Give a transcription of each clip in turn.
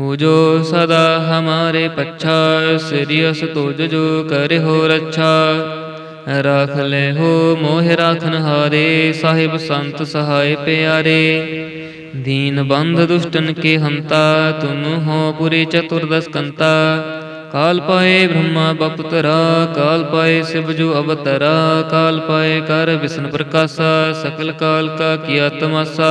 ਹੋ ਜੋ ਸਦਾ ਹਮਾਰੇ ਪੱਛਾ ਸਿਰਿਅਸ ਤੁਜ ਜੋ ਕਰੇ ਹੋ ਰੱਛਾ ਰਾਖ ਲੈ ਹੋ ਮੋਹਿ ਰਾਖਨ ਹਾਰੇ ਸਾਹਿਬ ਸੰਤ ਸਹਾਇ ਪਿਆਰੇ ਦੀਨ ਬੰਧ ਦੁਸ਼ਟਨ ਕੇ ਹੰਤਾ ਤੁਮ ਹੋ ਪੁਰੀ ਚਤੁਰਦਸ ਕੰਤਾ ਕਾਲ ਪਾਏ ਬ੍ਰਹਮਾ ਬਪਤਰਾ ਕਾਲ ਪਾਏ ਸਿਵ ਜੋ ਅਵਤਰਾ ਕਾਲ ਪਾਏ ਕਰ ਵਿਸ਼ਨ ਪ੍ਰਕਾਸ਼ਾ ਸਕਲ ਕਾਲ ਕਾ ਕੀਆ ਤਮਾਸਾ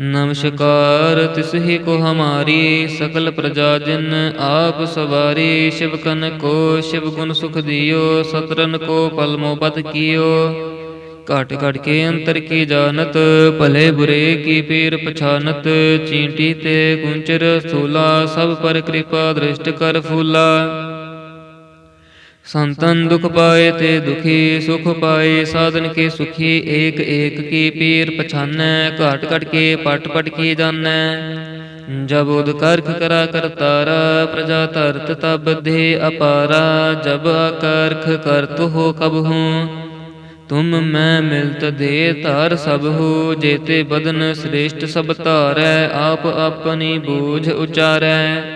ਨਮਸਕਾਰ ਤਿਸਹੀ ਕੋ ਹਮਾਰੀ ਸਕਲ ਪ੍ਰਜਾ ਜਿਨ ਆਪ ਸਵਾਰੀ, ਸ਼ਿਵ ਕਨ ਕੋ ਸ਼ਿਵ ਗੁਣ ਸੁਖ ਦਿਓ, ਸਤਰਨ ਕੋ ਪਲਮੋ ਬਤ ਕੀਓ। ਘਟ ਘਟ ਕੇ ਅੰਤਰ ਕੀ ਜਾਣਤ, ਭਲੇ ਬੁਰੇ ਕੀ ਪੀਰ ਪਛਾਨਤ, ਚੀਂਟੀ ਤੇ ਕੁੰਚਰ ਸੂਲਾ, ਸਭ ਪਰ ਕਿਰਪਾ ਦ੍ਰਿਸ਼ਟ ਕਰ ਫੂਲਾ। ਸੰਤਨ ਦੁਖ ਪਾਏ ਤੇ ਦੁਖੀ ਸੁਖ ਪਾਏ, ਸਾਧਨ ਕੇ ਸੁਖੀ ਏਕ ਏਕ ਕੀ ਪੀਰ ਪਛਾਨੈ, ਘਾਟ ਘਟ ਕੇ ਪਟ ਪਟ ਕੀ ਜਾਣੈ ਜਬ ਉਦ ਕਰਖ ਕਰਾ ਕਰਤਾਰਾ, ਪ੍ਰਜਾ ਧਰਤ ਤਬ ਦੇ ਅਪਾਰਾ, ਜਬ ਅਕਰਖ ਕਰਤ ਹੋ ਕਬ ਹੂੰ। ਤੁਮ ਮੈਂ ਮਿਲਤ ਦੇ ਧਾਰ ਸਭ ਹੋ, ਜੇਤੇ ਬਦਨ ਸ੍ਰੇਸ਼ਟ ਸਭ ਧਾਰੈ, ਆਪ ਆਪਣੀ ਬੋਝ ਉਚਾਰੈ।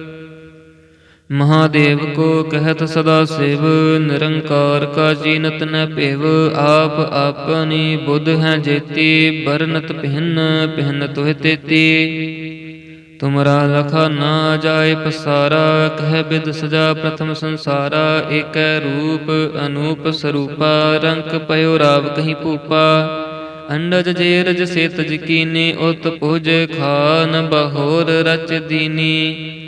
ਮਹਾਦੇਵ ਕੋ ਕਹਿਤ ਸਦਾ ਸਿਵ, ਨਿਰੰਕਾਰ ਕਾ ਜੀਨਤ ਨ ਭਿਵ, ਆਪ ਆਪਨੀ ਬੁੱਧ ਹੈ ਜੇਤੀ ਬਰਨਤ ਪਹਿਨ ਪਹਿਨ ਤੋਹਿ ਤੇਤੀ। ਤੁਮਰਾ ਲਖਾ ਨਾ ਜਾਏ ਪਸਾਰਾ, ਕਹਿ ਬਿਦ ਸਜਾ ਪ੍ਰਥਮ ਸੰਸਾਰਾ, ਏਕੈ ਰੂਪ ਅਨੂਪ ਸਰੂਪਾ, ਰੰਕ ਪਇਓ ਰਾਵ ਕਹੀਂ ਭੂਪਾ। ਅੰਡਜ ਜੇਰਜ ਸੇਤਜ ਕੀਨੀ, ਉਤ ਪੁਜ ਖਾਨ ਬਹੋਰ ਰਚ ਦੀਨੀ।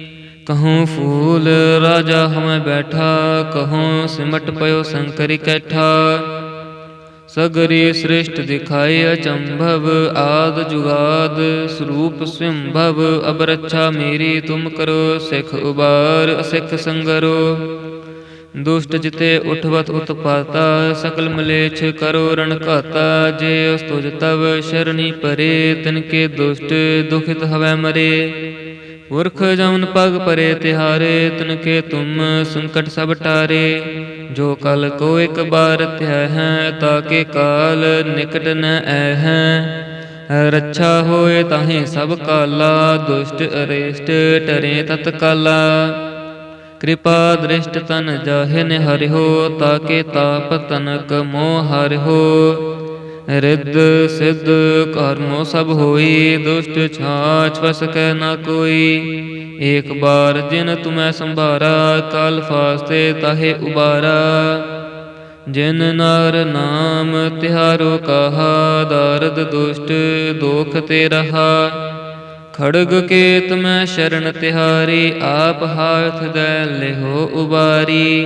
ਕਹੂੰ ਫੂਲ ਰਾਜਾ ਹਮੈ ਬੈਠਾ, ਕਹੂੰ ਸਿਮਟ ਪਇਓ ਸੰਕਰ ਕੈਠਾ। ਸਗਰੀ ਸ੍ਰਿਸ਼ਟ ਦਿਖਾਏ ਅਚੰਭਵ, ਆਦ ਜੁਗਾਦ ਸਰੂਪ ਸਿੰਭਵ ਅਬ ਰੱਛਾ ਮੇਰੀ ਤੁਮ ਕਰੋ, ਸਿਖ ਉਬਾਰ ਅਸਿਖ ਸੰਗਰੋ। ਦੁਸ਼ਟ ਜਿਤੇ ਉਠਵਤ ਉਤਪਾਤਾ, ਸਕਲ ਮਲੇਛ ਕਰੋ ਰਣ ਘਾਤਾ, ਜੇ ਅਸਤੁਜ ਤਵ ਸ਼ਰਣੀ ਪਰੇ, ਤਿਨ ਕੇ ਦੁਸ਼ਟ ਦੁਖਿਤ ਹਵੈ ਮਰੇ। ਪੁਰਖ ਜਮਨ ਪਗ ਪਰੇ ਤਿਹਾਰੇ ਤਨ ਕੇ ਤੁਮ ਸੰਕਟ ਸਭ ਟਾਰੇ। ਜੋ ਕਲ ਕੋ ਇੱਕ ਬਾਰ ਧਿਆ ਹੈ ਤਾਕੇ ਕਾਲ ਨਿਕਟ ਨ ਐ ਹੈ। ਰੱਛਾ ਹੋਏ ਤਾਹੇ ਸਭ ਕਾਲਾ, ਦੁਸ਼ਟ ਅਰੇਸ਼ਟ ਟਰੇ ਤਤ ਕਾਲਾ। ਕਿਰਪਾ ਦ੍ਰਿਸ਼ਟ ਤਨ ਜਾਹਿ ਨ ਹੋ ਤਾਕੇ ਤਾਪ ਤਨਕ ਮੋਹ ਹਰਿਓ ਰਿੱਧ ਸਿੱਧ ਕਰਮੋ ਸਭ ਹੋਈ, ਦੁਸ਼ਟ ਛਾਛ ਫਸ ਕੈ ਨਾ ਕੋਈ। ਏਕ ਬਾਰ ਜਿਨ ਤੁਮੈ ਸੰਭਾਰਾ, ਕਲ ਫਾਸਤੇ ਤਾਹੇ ਉਬਾਰਾ। ਜਿਨ ਨਾਰ ਨਾਮ ਤਿਹਾਰੋ ਕਹਾ, ਦਰਦ ਦੁਸ਼ਟ ਦੋਖ ਤੇ ਰਹਾ। ਖੜਗ ਕੇਤ ਮੈਂ ਸ਼ਰਨ ਤਿਹਾਰੀ, ਆਪ ਹਾਥ ਦੇ ਲਿਹੋ ਉਬਾਰੀ।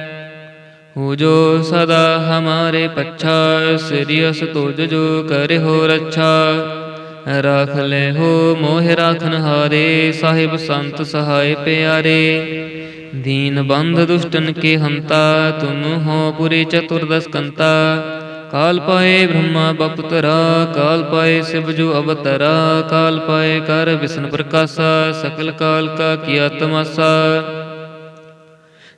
ਹੋ ਜੋ ਸਦਾ ਹਮਾਰੇ ਪੱਛਾ ਸਿਰਿਅਸ ਤੁਜ ਜੋ ਕਰੇ ਹੋ ਰੱਛਾ। ਰਾਖ ਲੈ ਹੋ ਮੋਹ ਰਾਖਨ ਹਾਰੇ, ਸਾਹਿਬ ਸੰਤ ਸਹਾਇ ਪਿਆਰੇ। ਦੀਨ ਬੰਧ ਦੁਸ਼ਟਨ ਕੇ ਹੰਤਾ, ਤੁਮ ਹੋ ਪੁਰੀ ਚਤੁਰਦਸ ਕੰਤਾ। ਕਾਲ ਪਾਏ ਬ੍ਰਹਮਾ ਬਪਤਰਾ, ਕਾਲ ਪਾਏ ਸਿਵ ਜੋ ਅਵਤਰਾ, ਕਾਲ ਪਾਏ ਕਰ ਵਿਸ਼ਨ ਪ੍ਰਕਾਸ਼ਾ, ਸਕਲ ਕਾਲ ਕਾ ਕੀਆ ਤਮਾਸਾ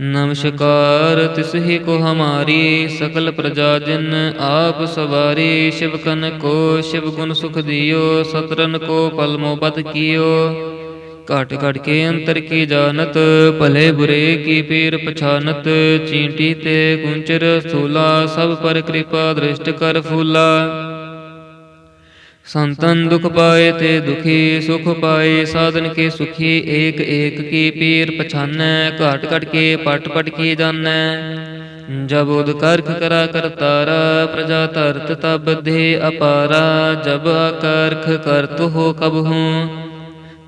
ਨਮਸਕਾਰ ਤਿਸਹੀ ਕੋ ਹਮਾਰੀ ਸਕਲ ਪ੍ਰਜਾ ਜਿਨ, ਆਪ ਸਵਾਰੀ ਸ਼ਿਵ ਕਨ ਕੋ ਸ਼ਿਵ ਗੁਣ ਸੁਖ ਦਿਓ, ਸਤਰਨ ਕੋ ਪਲਮੋ ਬਦ ਕੀਓ। ਘਟ ਘਟ ਕੇ ਅੰਤਰ ਕੀ ਜਾਣਤ, ਭਲੇ ਬੁਰੇ ਕੀ ਪੀਰ ਪਛਾਨਤ, ਚੀਂਟੀ ਤੇ ਗੁੰਚਰ ਸਥੂਲਾ ਸਭ ਪਰ ਕਿਰਪਾ ਦ੍ਰਿਸ਼ਟ ਕਰ ਫੂਲਾ। ਸੰਤਨ ਦੁਖ ਪਾਏ ਤੇ ਦੁਖੀ ਸੁਖ ਪਾਏ, ਸਾਧਨ ਕੇ ਸੁਖੀ ਏਕ ਏਕ ਕੀ ਪੀਰ ਪਛਾਨੈ, ਘਾਟ ਘਟ ਕੇ ਪਟ ਪਟ ਕੀ ਜਾਣੈ ਜਬ ਉਦ ਕਰਖ ਕਰਾ ਕਰਤਾਰਾ ਪ੍ਰਜਾ ਧਰਤ ਤਬ ਦੇ ਅਪਾਰਾ, ਜਬ ਅਕਰਖ ਕਰਤ ਹੋ ਕਬ ਹੂੰ।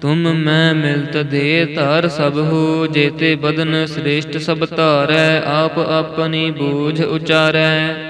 ਤੁਮ ਮੈਂ ਮਿਲਤ ਦੇ ਧਾਰ ਸਭ ਹੋ, ਜੇਤੇ ਬਦਨ ਸ੍ਰੇਸ਼ਟ ਸਭ ਧਾਰੈ, ਆਪ ਆਪਣੀ ਬੋਝ ਉਚਾਰੈ।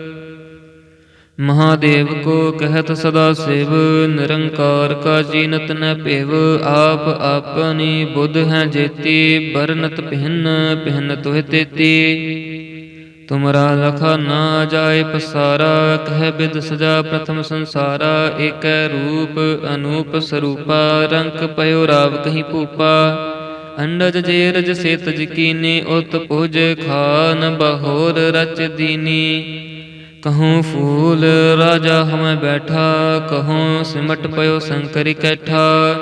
ਮਹਾਦੇਵ ਕੋ ਕਹਿਤ ਸਦਾ ਸਿਵ, ਨਿਰੰਕਾਰ ਕਾ ਜੀਨਤ ਨ ਭਿਵ, ਆਪ ਆਪਨੀ ਬੁੱਧ ਹੈ ਜੇਤੀ ਬਰਨਤ ਪਹਿਨ ਪਹਿਨ ਤੋਹਿ ਤੇਤੀ। ਤੁਮਰਾ ਲਖਾ ਨਾ ਜਾਏ ਪਸਾਰਾ, ਕਹਿ ਬਿਦ ਸਜਾ ਪ੍ਰਥਮ ਸੰਸਾਰਾ, ਏਕੈ ਰੂਪ ਅਨੂਪ ਸਰੂਪਾ, ਰੰਕ ਪਇਓ ਰਾਵ ਕਹੀ ਭੂਪਾ। ਅੰਡਜ ਜੇਰਜ ਸੇਤਜ ਕੀਨੀ, ਉਤ ਪੁਜ ਖਾਨ ਬਹੋਰ ਰਚ ਦੀਨੀ। ਕਹੂੰ ਫੂਲ ਰਾਜਾ ਹਮੈ ਬੈਠਾ, ਕਹੂੰ ਸਿਮਟ ਪਇਓ ਸ਼ੰਕਰ ਕੈਠਾ।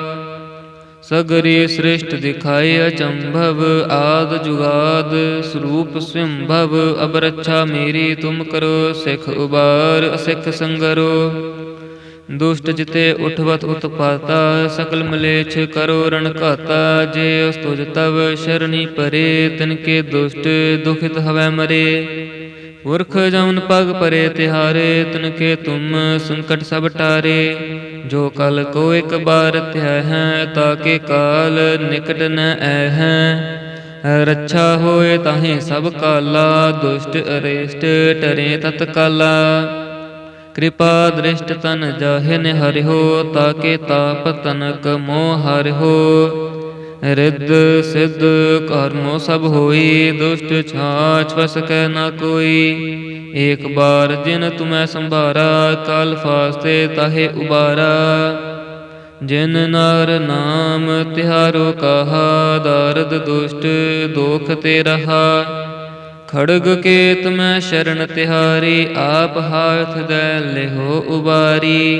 ਸਗਰੀ ਸ੍ਰਿਸ਼ਟ ਦਿਖਾਏ ਅਚੰਭਵ, ਆਦ ਜੁਗਾਦ ਸਰੂਪ ਸਵੰਭਵ ਅਬ ਰੱਛਾ ਮੇਰੀ ਤੁਮ ਕਰੋ, ਸਿਖ ਉਬਾਰ ਅਸਿਖ ਸੰਗਰੋ। ਦੁਸ਼ਟ ਜਿਤੇ ਉਠਵਤ ਉਤਪਾਤਾ, ਸਕਲ ਮਲੇਛ ਕਰੋ ਰਣ ਘਾਤਾ, ਜੇ ਅਸਤੁਜ ਤਵ ਸ਼ਰਣੀ ਪਰੇ, ਤਿਨ ਕੇ ਦੁਸ਼ਟ ਦੁਖਿਤ ਹਵੈ ਮਰੇ। ਪੁਰਖ ਜਮਨ ਪਗ ਪਰੇ ਤਿਹਾਰੇ ਤਿਨ ਕੇ ਤੁਮ ਸੰਕਟ ਸਭ ਟਾਰੇ। ਜੋ ਕਲ ਕੋ ਇੱਕ ਬਾਰ ਧਿਆ ਹੈ ਤਾਕੇ ਕਾਲ ਨਿਕਟ ਨ ਐ ਹੈ। ਰੱਛਾ ਹੋਏ ਤਾਹੇ ਸਭ ਕਾਲਾ, ਦੁਸ਼ਟ ਅਰੇਸ਼ਟ ਟਰੇ ਤਤ ਕਾਲਾ। ਕਿਰਪਾ ਦ੍ਰਿਸ਼ਟ ਤਨ ਜਾਹੇ ਨ ਹਰਿਓ ਤਾਕੇ ਤਾਪ ਤਨਕ ਮੋਹ ਹਰਿਓ ਰਿੱਧ ਸਿੱਧ ਕਰਮੋ ਸਭ ਹੋਈ, ਦੁਸ਼ਟ ਛਾਛ ਵਸ ਕੈ ਨਾ ਕੋਈ। ਏਕ ਬਾਰ ਜਿਨ ਤੁਮੈ ਸੰਭਾਰਾ, ਕਲ ਫਾਸਤੇ ਤਾਹੇ ਉਬਾਰਾ। ਜਿਨ ਨਾਰ ਨਾਮ ਤਿਹਾਰੋ ਕਹਾ, ਦਰਦ ਦੁਸ਼ਟ ਦੋਖ ਤੇ ਰਹਾ। ਖੜਗ ਕੇਤ ਮੈਂ ਸ਼ਰਨ ਤਿਹਾਰੀ, ਆਪ ਹਾਥ ਦੇ ਲਿਹੋ ਉਬਾਰੀ।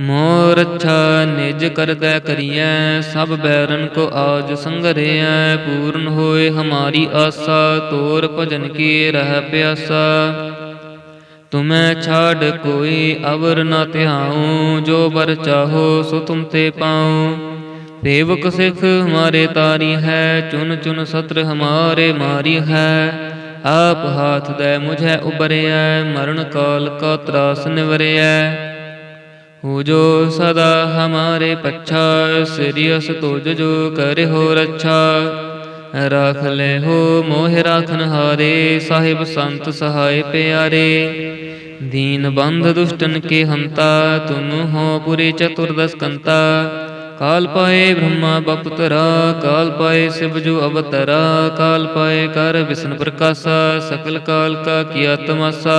ਮੋਰ ਅੱਛਾ ਨਿਜ ਕਰਦੈ ਕਰੀਐ, ਸਭ ਬੈਰਨ ਕੋ ਆਜ ਸੰਗਰਿਐ, ਪੂਰਨ ਹੋਏ ਹਮਾਰੀ ਆਸਾ, ਤੋਰ ਭਜਨ ਕੀ ਰਹਿ ਪਿਆਸਾ। ਤੁਮੈ ਛਾੜ ਕੋਈ ਅਵਰ ਨਾ ਧਿਆਉ, ਜੋ ਬਰ ਚਾਹੋ ਸੋ ਤੁਮ ਤੇ ਪਾਉ। ਸੇਵਕ ਸਿੱਖ ਹਮਾਰੇ ਤਾਰੀ ਹੈ, ਚੁਨ ਚੁਨ ਸਤਰ ਹਮਾਰੇ ਮਾਰੀ ਹੈ। ਆਪ ਹਾਥ ਦੇ ਮੁਝੈ ਉਬਰਿਐ, ਮਰਨ ਕਾਲ ਕਾ ਤਰਾਸ ਨਿਵਰਿਐ। ਹੋ ਜੋ ਸਦਾ ਹਮਾਰੇ ਪੱਛਾ ਸਿਰਿਅਸ ਤੁਜ ਜੋ ਕਰੇ ਰੱਛਾ ਰਾਖ ਲੈ ਹੋ ਮੋਹ ਰਾਖਨ ਹਾਰੇ ਸਾਹਿਬ ਸੰਤ ਸਹਾਇ ਪਿਆਰੇ ਦੀਨ ਬੰਧ ਦੁਸ਼ਟਨ ਕੇ ਹੰਤਾ ਤੁਮ ਹੋ ਪੁਰੇ ਚਤੁਰਦਸ ਕੰਤਾ ਕਾਲ ਪਾਏ ਬ੍ਰਹਮਾ ਬਪਤਰਾ ਕਾਲ ਪਾਏ ਸਿਵ ਜੋ ਅਵਤਰਾ ਕਾਲ ਪਾਏ ਕਰ ਵਿਸ਼ਨ ਪ੍ਰਕਾਸ਼ਾ ਸਕਲ ਕਾਲ ਕਾ ਕੀਆ ਤਮਾਸਾ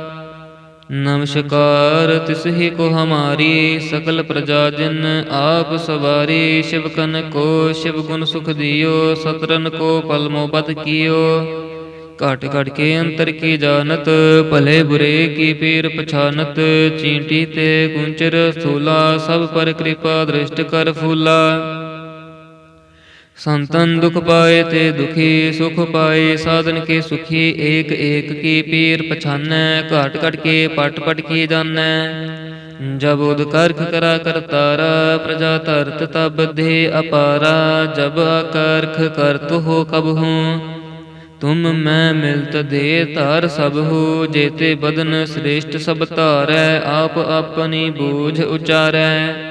ਨਮਸਕਾਰ ਤਿਸਹੀ ਕੋ ਹਮਾਰੀ ਸਕਲ ਪ੍ਰਜਾ ਜਿਨ ਆਪ ਸਵਾਰੀ, ਸ਼ਿਵ ਕਨ ਕੋ ਸ਼ਿਵ ਗੁਣ ਸੁਖ ਦਿਓ, ਸਤਰਨ ਕੋ ਪਲਮੋ ਬਦ ਕੀਓ। ਘਟ ਘਟ ਕੇ ਅੰਤਰ ਕੀ ਜਾਣਤ, ਭਲੇ ਬੁਰੇ ਕੀ ਪੀਰ ਪਛਾਨਤ, ਚੀਂਟੀ ਤੇ ਗੁੰਚਰ ਸਥੂਲਾ ਸਭ ਪਰ ਕਿਰਪਾ ਦ੍ਰਿਸ਼ਟ ਕਰ ਫੂਲਾ। ਸੰਤਨ ਦੁਖ ਪਾਏ ਤੇ ਦੁਖੀ ਸੁਖ ਪਾਏ ਸਾਧਨ ਕੇ ਸੁਖੀ ਏਕ ਏਕ ਕੀ ਪੀਰ ਪਛਾਨੈ ਘਾਟ ਘਟ ਕੇ ਪਟ ਪਟ ਕੀ ਜਾਣੈ ਜਬ ਉਦ ਕਰਖ ਕਰਾ ਕਰਤਾਰਾ ਪ੍ਰਜਾ ਧਰਤ ਤਬ ਦੇ ਅਪਾਰਾ ਜਬ ਆਕਰਖ ਕਰਤ ਹੋ ਕਬ ਹੂੰ ਤੁਮ ਮੈਂ ਮਿਲਤ ਦੇ ਧਾਰ ਸਭ ਹੋ ਜੇਤੇ ਬਦਨ ਸ੍ਰੇਸ਼ਟ ਸਭ ਧਾਰੈ ਆਪ ਆਪਣੀ ਬੂਝ ਉਚਾਰੈ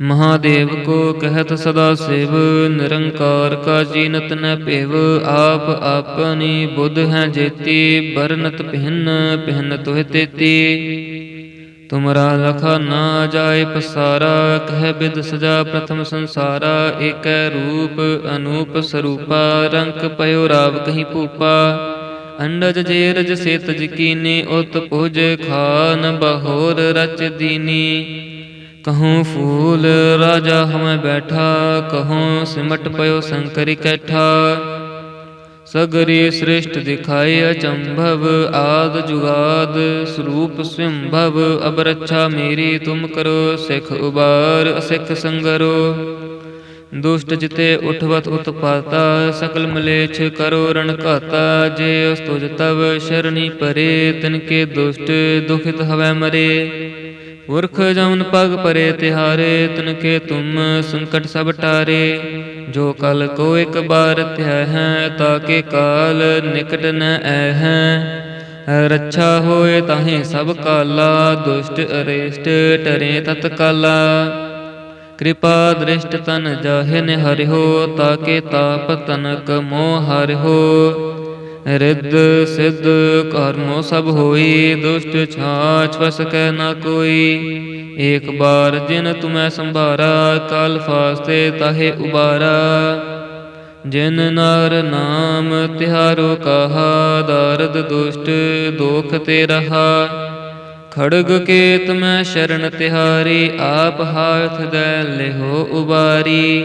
ਮਹਾਦੇਵ ਕੋ ਕਹਿਤ ਸਦਾ ਸਿਵ, ਨਿਰੰਕਾਰ ਕਾ ਜੀਨਤ ਨ ਭਿਵ, ਆਪ ਆਪਨੀ ਬੁੱਧ ਹੈ ਜੇਤੀ, ਬਰਨਤ ਪਹਿਨ ਪਹਿਨ ਤੁਹ ਤੇਤੀ। ਤੁਮਰਾ ਲਖਾ ਨਾ ਜਾਏ ਪਸਾਰਾ, ਕਹਿ ਬਿਦ ਸਜਾ ਪ੍ਰਥਮ ਸੰਸਾਰਾ, ਏਕੈ ਰੂਪ ਅਨੂਪ ਸਰੂਪਾ, ਰੰਕ ਪਇਓ ਰਾਵ ਕਹੀ ਭੂਪਾ। ਅੰਡਜ ਜੇਰਜ ਸੇਤਜ ਕੀਨੀ, ਉਤ ਪੁਜ ਖਾਨ ਬਹੋਰ ਰਚ ਦੀਨੀ। ਕਹੂੰ ਫੂਲ ਰਾਜਾ ਹਮੈ ਬੈਠਾ, ਕਹੂੰ ਸਿਮਟ ਪਇਓ ਸ਼ੰਕਰ ਕੈਠਾ। ਸਗਰੀ ਸ੍ਰਿਸ਼ਟ ਦਿਖਾਏ ਅਚੰਭਵ, ਆਦ ਜੁਗਾਦ ਸਰੂਪ ਸਵੰਭਵ ਅਬ ਰੱਛਾ ਮੇਰੀ ਤੁਮ ਕਰੋ, ਸਿਖ ਉਬਾਰ ਅਸਿਖ ਸੰਗਰੋ। ਦੁਸ਼ਟ ਜਿਤੇ ਉਠਵਤ ਉਤਪਾਤਾ, ਸਕਲ ਮਲੇਛ ਕਰੋ ਰਣ ਘਾਤਾ, ਜੇ ਅਸਤੁਜ ਤਵ ਸ਼ਰਣੀ ਪਰੇ, ਤਿਨ ਕੇ ਦੁਸ਼ਟ ਦੁਖਿਤ ਹਵੈ ਮਰੇ। ਪੁਰਖ ਜਮਨ ਪਗ ਪਰੇ ਤਿਹਾਰੇ ਤਨ ਕੇ ਤੁਮ ਸੰਕਟ ਸਭ ਟਾਰੇ। ਜੋ ਕਲ ਕੋ ਇੱਕ ਬਾਰ ਧਿਆ ਹੈ ਤਾਕੇ ਕਾਲ ਨਿਕਟ ਨ ਐ ਹੈ। ਰੱਛਾ ਹੋਏ ਤਾਹੇ ਸਭ ਕਾਲਾ, ਦੁਸ਼ਟ ਅਰੇਸ਼ਟ ਟਰੇ ਤਤਕਾਲਾ ਕਿਰਪਾ ਦ੍ਰਿਸ਼ਟ ਤਨ ਜਾਹਿਨ ਹੋ ਤਾਕੇ ਤਾਪ ਤਨਕ ਮੋਹ ਹਰਿਓ ਰਿੱਧ ਸਿੱਧ ਕਰਮੋ ਸਭ ਹੋਈ, ਦੁਸ਼ਟ ਛਾਛ ਫਸ ਕੈ ਨਾ ਕੋਈ। ਏਕ ਬਾਰ ਜਿਨ ਤੁਮੈ ਸੰਭਾਰਾ, ਕਲ ਫਾਸਤੇ ਤਾਹੇ ਉਬਾਰਾ। ਜਿਨ ਨਰ ਨਾਮ ਤਿਹਾਰੋ ਕਹਾ, ਦਰਦ ਦੁਸ਼ਟ ਦੋਖ ਤੇ ਰਹਾ। ਖੜਗ ਕੇਤ ਮੈਂ ਸ਼ਰਨ ਤਿਹਾਰੀ, ਆਪ ਹਾਥ ਦੇ ਲਿਹੋ ਉਬਾਰੀ।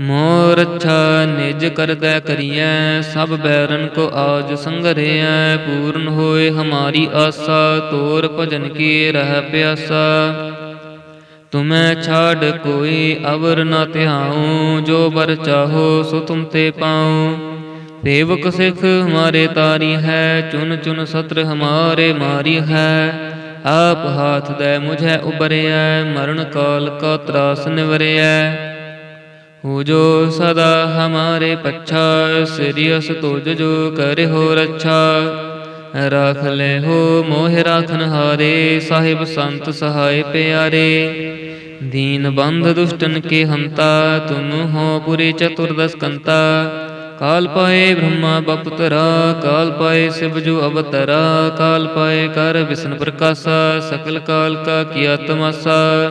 ਮੋਰ ਅੱਛਾ ਨਿਜ ਕਰਦੈ ਕਰੀਐ, ਸਭ ਬੈਰਨ ਕੋ ਆਜ ਸੰਗਰਿਐ, ਪੂਰਨ ਹੋਏ ਹਮਾਰੀ ਆਸਾ, ਤੋਰ ਭਜਨ ਕੀ ਰਹਿ ਪਿਆਸਾ। ਤੁਮੈ ਛਾੜ ਕੋਈ ਅਵਰ ਨਾ ਧਿਆਉ, ਜੋ ਬਰ ਚਾਹੋ ਸੋ ਤੁਮ ਤੇ ਪਾਉ। ਸੇਵਕ ਸਿੱਖ ਹਮਾਰੇ ਤਾਰੀ ਹੈ, ਚੁਨ ਚੁਨ ਸਤਰ ਹਮਾਰੇ ਮਾਰੀ ਹੈ। ਆਪ ਹਾਥ ਦੇ ਮੁਝੈ ਉਬਰਿਐ, ਮਰਨ ਕਾਲ ਕਾ ਤਰਾਸ ਨਿਵਰਿਐ। ਹੋ ਜੋ ਸਦਾ ਹਮਾਰੇ ਪੱਛਾ ਸਿਰਿਅਸ ਤੁਜ ਜੋ ਕਰਿਓ ਰੱਛਾ। ਰਾਖ ਲੈ ਹੋ ਮੋਹ ਰਾਖਨ ਹਾਰੇ, ਸਾਹਿਬ ਸੰਤ ਸਹਾਇ ਪਿਆਰੇ। ਦੀਨ ਬੰਧ ਦੁਸ਼ਟਨ ਕੇ ਹੰਤਾ, ਤੁਮ ਹੋ ਪੁਰੀ ਚਤੁਰਦਸ ਕੰਤਾ। ਕਾਲ ਪਾਏ ਬ੍ਰਹਮਾ ਬਪਤਰਾ, ਕਾਲ ਪਾਏ ਸਿਵ ਜੋ ਅਵਤਰਾ, ਕਾਲ ਪਾਏ ਕਰ ਵਿਸ਼ਨ ਪ੍ਰਕਾਸ਼ਾ, ਸਕਲ ਕਾਲ ਕਾ ਕੀਆ ਤਮਾਸਾ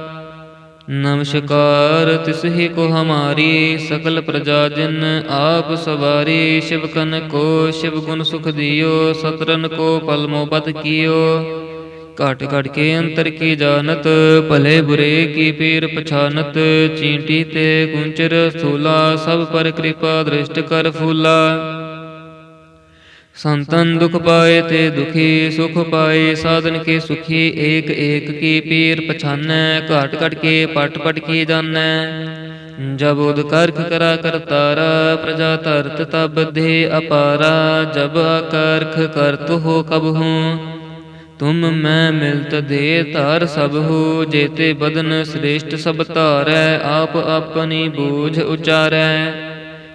ਨਮਸਕਾਰ ਤਿਸਹੀ ਕੋ ਹਮਾਰੀ ਸਕਲ ਪ੍ਰਜਾ ਜਿਨ ਆਪ ਸਵਾਰੀ, ਸ਼ਿਵ ਕਨ ਕੋ ਸ਼ਿਵ ਗੁਣ ਸੁਖ ਦਿਓ ਸਤਰਨ ਕੋ ਪਲਮੋ ਬਦ ਕੀਓ। ਘਟ ਘਟ ਕੇ ਅੰਤਰ ਕੀ ਜਾਣਤ, ਭਲੇ ਬੁਰੇ ਕੀ ਪੀਰ ਪਛਾਨਤ, ਚੀਂਟੀ ਤੇ ਗੁੰਚਰ ਸਥੂਲਾ, ਸਭ ਪਰ ਕਿਰਪਾ ਦ੍ਰਿਸ਼ਟ ਕਰ ਫੂਲਾ। ਸੰਤਨ ਦੁਖ ਪਾਏ ਤੇ ਦੁਖੀ ਸੁਖ ਪਾਏ, ਸਾਧਨ ਕੇ ਸੁਖੀ ਏਕ ਏਕ ਕੀ ਪੀਰ ਪਛਾਨੈ, ਘਾਟ ਘਟ ਕੇ ਪਟ ਪਟ ਕੀ ਜਾਣੈ ਜਬ ਉਦ ਕਰਖ ਕਰਾ ਕਰਤਾਰਾ ਪ੍ਰਜਾ ਧਰਤ ਤਬ ਦੇ ਅਪਾਰਾ, ਜਬ ਅਕਰਖ ਕਰਤ ਹੋ ਕਬ ਹੂੰ। ਤੁਮ ਮੈਂ ਮਿਲਤ ਦੇ ਧਾਰ ਸਭ ਹੋ, ਜੇਤੇ ਬਦਨ ਸ੍ਰੇਸ਼ਟ ਸਭ ਧਾਰੈ, ਆਪ ਆਪਣੀ ਬੂਝ ਉਚਾਰੈ।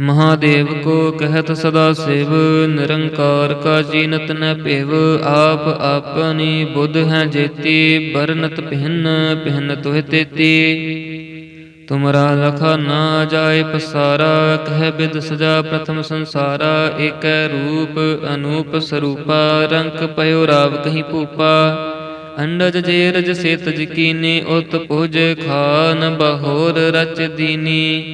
ਮਹਾਦੇਵ ਕੋ ਕਹਿਤ ਸਦਾ ਸਿਵ, ਨਿਰੰਕਾਰ ਕਾ ਜੀਨਤ ਨ ਭਿਵ, ਆਪ ਆਪਨੀ ਬੁੱਧ ਹੈ ਜੇਤੀ, ਬਰਨਤ ਪਹਿਨ ਪਹਿਨ ਤੁਹ ਤੇਤੀ। ਤੁਮਰਾ ਲਖਾ ਨਾ ਜਾਏ ਪਸਾਰਾ, ਕਹਿ ਬਿਦ ਸਜਾ ਪ੍ਰਥਮ ਸੰਸਾਰਾ, ਏਕੈ ਰੂਪ ਅਨੂਪ ਸਰੂਪਾ, ਰੰਕ ਪਇਓ ਰਾਵ ਕਹੀ ਭੂਪਾ। ਅੰਡਜ ਜੇਰਜ ਸੇਤਜ ਕੀਨੀ, ਉਤ ਪੁਜ ਖਾਨ ਬਹੋਰ ਰਚ ਦੀਨੀ।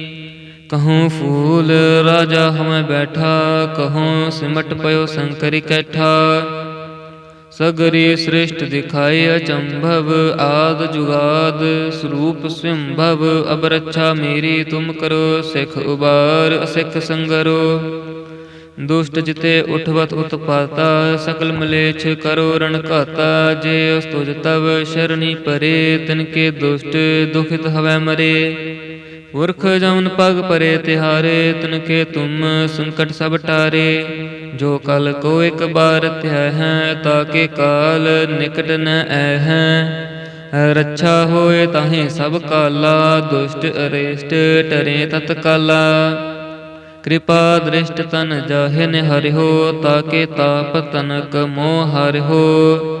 ਕਹੂੰ ਫੂਲ ਰਾਜਾ ਹਮੈ ਬੈਠਾ, ਕਹੂੰ ਸਿਮਟ ਪਇਓ ਸੰਕਰ ਕੈਠਾ। ਸਗਰੀ ਸ੍ਰਿਸ਼ਟ ਦਿਖਾਏ ਅਚੰਭਵ, ਆਦ ਜੁਗਾਦ ਸਰੂਪ ਸਵੰਭਵ ਅਬ ਰੱਛਾ ਮੇਰੀ ਤੁਮ ਕਰੋ, ਸਿਖ ਉਬਾਰ ਅਸਿਖ ਸੰਗਰੋ। ਦੁਸ਼ਟ ਜਿਤੇ ਉਠਵਤ ਉਤਪਾਤਾ, ਸਕਲ ਮਲੇਛ ਕਰੋ ਰਣ ਘਾਤਾ, ਜੇ ਅਸਤੁਜ ਤਵ ਸ਼ਰਣੀ ਪਰੇ ਤਿਨਕੇ ਦੁਸ਼ਟ ਦੁਖਿਤ ਹਵੈ ਮਰੇ। ਪੁਰਖ ਜਮਨ ਪਗ ਪਰੇ ਤਿਹਾਰੇ ਤਿਨ ਕੇ ਤੁਮ ਸੰਕਟ ਸਭ ਟਾਰੇ। ਜੋ ਕਲ ਕੋ ਇੱਕ ਬਾਰ ਧਿਆ ਹੈ ਤਾਕੇ ਕਾਲ ਨਿਕਟ ਨ ਐ ਹੈ। ਰੱਛਾ ਹੋਏ ਤਾਹੇ ਸਭ ਕਾਲਾ, ਦੁਸ਼ਟ ਅਰੇਸ਼ਟ ਟਰੇ ਤਤਕਾਲਾ। ਕਿਰਪਾ ਦ੍ਰਿਸ਼ਟ ਤਨ ਜਾਹਿਨ ਹੋ ਤਾਕੇ ਤਾਪ ਤਨਕ ਮੋਹ ਹਰਿਓ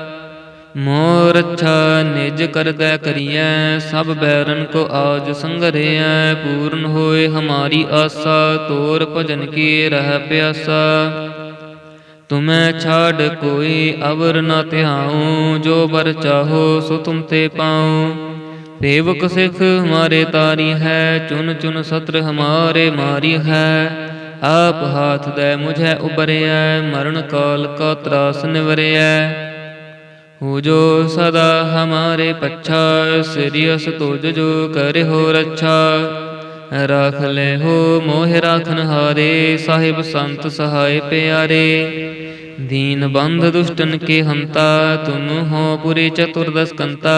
ਮੋਰ ਅੱਛਾ ਨਿਜ ਕਰਦੈ ਕਰੀਐ, ਸਭ ਬੈਰਨ ਕੋ ਆਜ ਸੰਗਰਿਐ, ਪੂਰਨ ਹੋਏ ਹਮਾਰੀ ਆਸਾ, ਤੋਰ ਭਜਨ ਕੀ ਰਹਿ ਪਿਆਸਾ। ਤੁਮੈ ਛਾੜ ਕੋਈ ਅਵਰ ਨਾ ਧਿਆਉ, ਜੋ ਬਰ ਚਾਹੋ ਸੋ ਤੁਮ ਤੇ ਪਾਉ। ਸੇਵਕ ਸਿੱਖ ਹਮਾਰੇ ਤਾਰੀ ਹੈ, ਚੁਨ ਚੁਨ ਸਤਰ ਹਮਾਰੇ ਮਾਰੀ ਹੈ। ਆਪ ਹਾਥ ਦੇ ਮੁਝੈ ਉਬਰਿਐ, ਮਰਨ ਕਾਲ ਕਾ ਤਰਾਸ ਨਿਵਰਿਐ। ਹੋ ਜੋ ਸਦਾ ਹਮਾਰੇ ਪੱਛਾ ਸਿਰਿਅਸ ਤੁਜ ਜੋ ਹੋ ਰੱਛਾ ਰਾਖ ਲੈ ਹੋ ਮੋਹ ਰਾਖਨ ਹਾਰੇ ਸਾਹਿਬ ਸੰਤ ਸਹਾਇ ਪਿਆਰੇ ਦੀਨ ਬੰਧ ਦੁਸ਼ਟਨ ਕੇ ਹੰਤਾ ਤੁਮ ਹੋ ਪੁਰੀ ਚਤੁਰਦਸ ਕੰਤਾ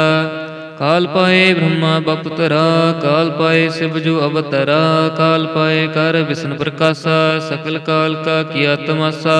ਕਾਲ ਪਾਏ ਬ੍ਰਹਮਾ ਬਪਤਰਾ ਕਾਲ ਪਾਏ ਸਿਵ ਜੋ ਅਵਤਰਾ ਕਾਲ ਪਾਏ ਕਰ ਵਿਸ਼ਨ ਪ੍ਰਕਾਸ਼ਾ ਸਕਲ ਕਾਲ ਕਾ ਕੀਆ ਤਮਾਸਾ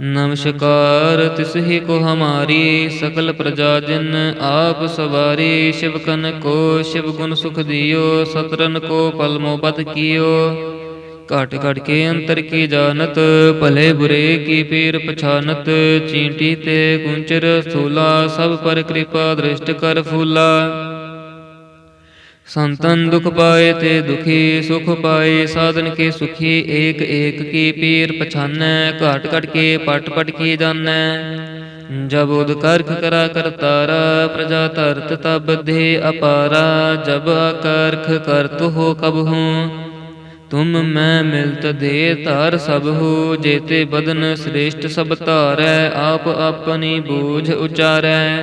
ਨਮਸਕਾਰ ਤਿਸਹੀ ਕੋ ਹਮਾਰੀ ਸਕਲ ਪ੍ਰਜਾ ਜਿਨ ਆਪ ਸਵਾਰੀ, ਸ਼ਿਵ ਕਨ ਕੋ ਸ਼ਿਵ ਗੁਣ ਸੁਖ ਦਿਓ, ਸਤਰਨ ਕੋ ਪਲਮੋ ਬਦ ਕੀਓ। ਘਟ ਘਟ ਕੇ ਅੰਤਰ ਕੀ ਜਾਣਤ, ਭਲੇ ਬੁਰੇ ਕੀ ਪੀਰ ਪਛਾਨਤ, ਚੀਂਟੀ ਤੇ ਗੁੰਚਰ ਸਥੂਲਾ, ਸਭ ਪਰ ਕਿਰਪਾ ਦ੍ਰਿਸ਼ਟ ਕਰ ਫੂਲਾ। ਸੰਤਨ ਦੁਖ ਪਾਏ ਤੇ ਦੁਖੀ ਸੁਖ ਪਾਏ, ਸਾਧਨ ਕੇ ਸੁਖੀ ਏਕ ਏਕ ਕੀ ਪੀਰ ਪਛਾਨੈ, ਘਾਟ ਘਟ ਕੇ ਪਟ ਪਟ ਕੀ ਜਾਣੈ। ਜਬ ਉਦ ਕਰਖ ਕਰਾ ਕਰਤਾਰਾ, ਪ੍ਰਜਾ ਧਰਤ ਤਬ ਦੇ ਅਪਾਰਾ, ਜਬ ਅਕਰਖ ਕਰਤ ਹੋ ਕਬ ਹੂੰ। ਤੁਮ ਮੈਂ ਮਿਲਤ ਦੇ ਧਾਰ ਸਭ ਹੋ, ਜੇਤੇ ਬਦਨ ਸ੍ਰੇਸ਼ਟ ਸਭ ਧਾਰੈ, ਆਪ ਆਪਣੀ ਬੋਝ ਉਚਾਰੈ।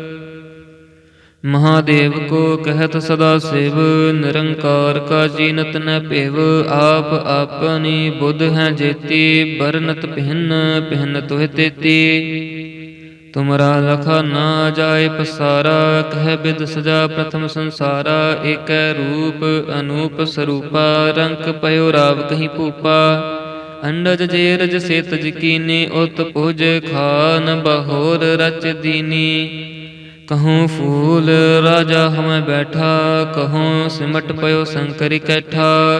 ਮਹਾਦੇਵ ਕੋ ਕਹਿਤ ਸਦਾ ਸਿਵ, ਨਿਰੰਕਾਰ ਕਾ ਜੀਨਤ ਨ ਭਿਵ, ਆਪ ਆਪਨੀ ਬੁੱਧ ਹੈ ਜੇਤੀ, ਬਰਨਤ ਪਹਿਨ ਪਹਿਨ ਤੋਹਿ ਤੇਤੀ। ਤੁਮਰਾ ਲਖਾ ਨਾ ਜਾਏ ਪਸਾਰਾ, ਕਹਿ ਬਿਦ ਸਜਾ ਪ੍ਰਥਮ ਸੰਸਾਰਾ, ਏਕੈ ਰੂਪ ਅਨੂਪ ਸਰੂਪਾ, ਰੰਕ ਪਇਓ ਰਾਵ ਕਹੀ ਭੂਪਾ। ਅੰਡਜ ਜੇਰਜ ਸੇਤ ਕੀਨੀ, ਉਤ ਪੁਜ ਖਾਨ ਬਹੋਰ ਰਚ ਦੀਨੀ। ਕਹੂੰ ਫੂਲ ਰਾਜਾ ਹਮੈ ਬੈਠਾ, ਕਹੂੰ ਸਿਮਟ ਪਇਓ ਸੰਕਰਿ ਕੈਠਾ।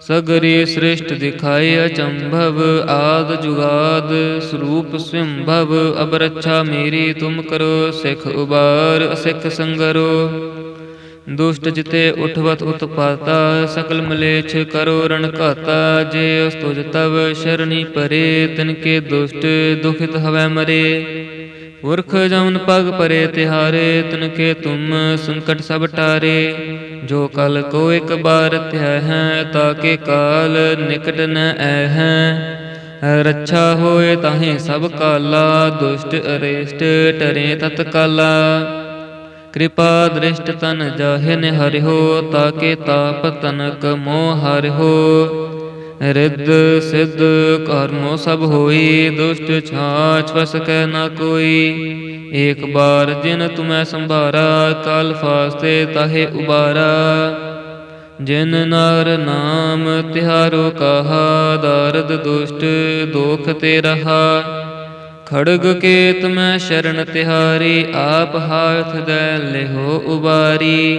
ਸਗਰੀ ਸ੍ਰਿਸ਼ਟ ਦਿਖਾਏ ਅਚੰਭਵ, ਆਦ ਜੁਗਾਦ ਸਰੂਪ ਸਵਿੰਭਵ ਅਬ ਰੱਛਾ ਮੇਰੀ ਤੁਮ ਕਰੋ, ਸਿਖ ਉਬਾਰ ਅਸਿਖ ਸੰਗਰੋ। ਦੁਸ਼ਟ ਜਿਤੇ ਉਠਵਤ ਉਤਪਾਤਾ, ਸਕਲ ਮਲੇਛ ਕਰੋ ਰਣ ਘਾਤਾ, ਜੇ ਅਸਤੁਜ ਤਵ ਸ਼ਰਣੀ ਪਰੇ, ਤਿਨ ਕੇ ਦੁਸ਼ਟ ਦੁਖਿਤ ਹਵੈ ਮਰੇ। ਪੁਰਖ ਜਮਨ ਪਗ ਪਰੇ ਤਿਹਾਰੇ ਤਿਨ ਕੇ ਤੁਮ ਸੰਕਟ ਸਭ ਟਾਰੇ। ਜੋ ਕਲ ਕੋ ਇਕ ਬਾਰ ਧਿਆ ਹੈ ਤਾਕੇ ਕਾਲ ਨਿਕਟ ਨ ਐ ਹੈ। ਰੱਛਾ ਹੋਏ ਤਾਹੇ ਸਭ ਕਾਲਾ, ਦੁਸ਼ਟ ਅਰੇਸ਼ਟ ਟਰੇ ਤਤ ਕਾਲਾ। ਕਿਰਪਾ ਦ੍ਰਿਸ਼ਟ ਤਨ ਜਾਹਿਨ ਹੋ ਤਾਕੇ ਤਾਪ ਤਨਕ ਮੋਹ ਹਰਿਓ ਰਿੱਧ ਸਿੱਧ ਕਰਮੋ ਸਭ ਹੋਈ, ਦੁਸ਼ਟ ਛਾਛ ਫਸ ਕੈ ਨਾ ਕੋਈ। ਏਕ ਬਾਰ ਜਿਨ ਤੁਮੈ ਸੰਭਾਰਾ, ਕਲ ਫਾਸਤੇ ਤਾਹੇ ਉਬਾਰਾ। ਜਿਨ ਨਾਰ ਨਾਮ ਤਿਹਾਰੋ ਕਹਾ, ਦਰਦ ਦੁਸ਼ਟ ਦੋਖ ਤੇ ਰਹਾ। ਖੜਗ ਕੇਤ ਮੈਂ ਸ਼ਰਨ ਤਿਹਾਰੀ, ਆਪ ਹਾਥ ਦੈ ਲਿਹੋ ਉਬਾਰੀ।